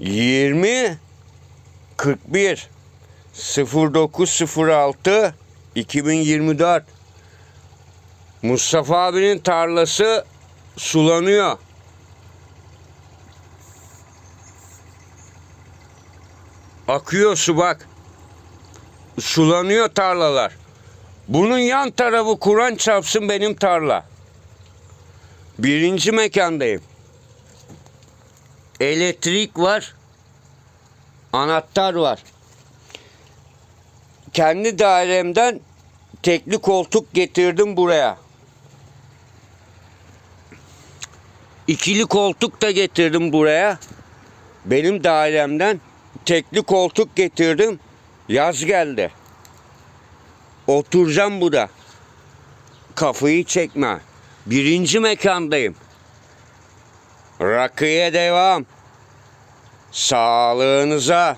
20 41 0906 2024 Mustafa abinin tarlası sulanıyor. Akıyor su bak. Sulanıyor tarlalar. Bunun yan tarafı Kur'an çarpsın benim tarla. Birinci mekandayım. Elektrik var. Anahtar var. Kendi dairemden tekli koltuk getirdim buraya. İkili koltuk da getirdim buraya. Benim dairemden tekli koltuk getirdim. Yaz geldi. Oturacağım burada. Kafayı çekme. Birinci mekandayım. Rakıya devam. Sağlığınıza.